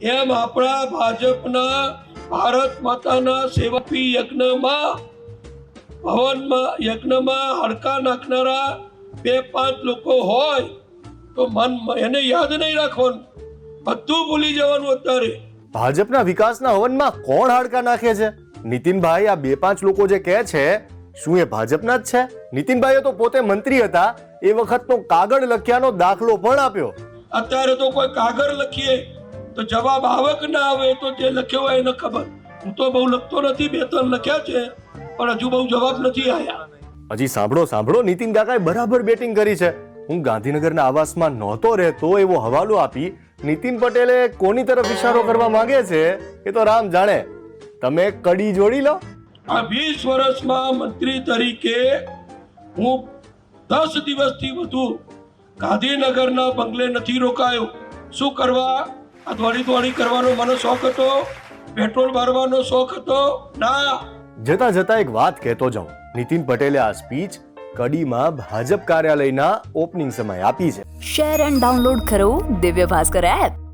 એમ આપણા ભાજપના ભારત માતાના સેવકી યજ્ઞમાં ભવનમાં યજ્ઞમાં હડકા નાખનારા બે પાંચ લોકો હોય તો મન એને યાદ નહીં રાખવાનું. બધું ભૂલી જવાનું અત્યારે. ભાજપના વિકાસના હવનમાં કોણ હાડકા નાખે છે? નીતિનભાઈ આ બે પાંચ લોકો જે કહે છે શું એ ભાજપના જ છે? નીતિનભાઈએ તો પોતે મંત્રી હતા એ વખતનો કાગળ લખ્યાનો દાખલો પણ આપ્યો. અત્યારે તો કોઈ કાગળ લખીએ. તો જવાબ આવક ના આવે તો જે લખ્યો હોય એને ખબર. હું તો બહુ લખતો નથી બે ત્રણ લખ્યા છે પણ હજુ બહુ જવાબ નથી આવ્યા હજી સાંભળો સાંભળો નીતિન કાકાએ બરાબર બેટિંગ કરી છે. હું ગાંધીનગરના આવાસમાં નહોતો રહેતો એવો હવાલો આપી નીતિન પટેલે કોની તરફ ઇશારો કરવા માંગે છે એ તો રામ જાણે. તમે કડી જોડી લો. આ વીસ વર્ષમાં મંત્રી તરીકે હું દસ દિવસથી વધુ ગાંધીનગરના બંગલે નથી રોકાયો. શું કરવા? આ દોડી દોડી કરવાનો મને શોખ હતો. પેટ્રોલ મારવાનો શોખ હતો. ના. જતા જતા એક વાત કહેતો જાઉં. નીતિન પટેલે આ સ્પીચ કડીમાં ભાજપ કાર્યાલયના ઓપનિંગ સમયે આપી છે. શેર એન્ડ ડાઉનલોડ કરો દિવ્ય ભાસ્કર એપ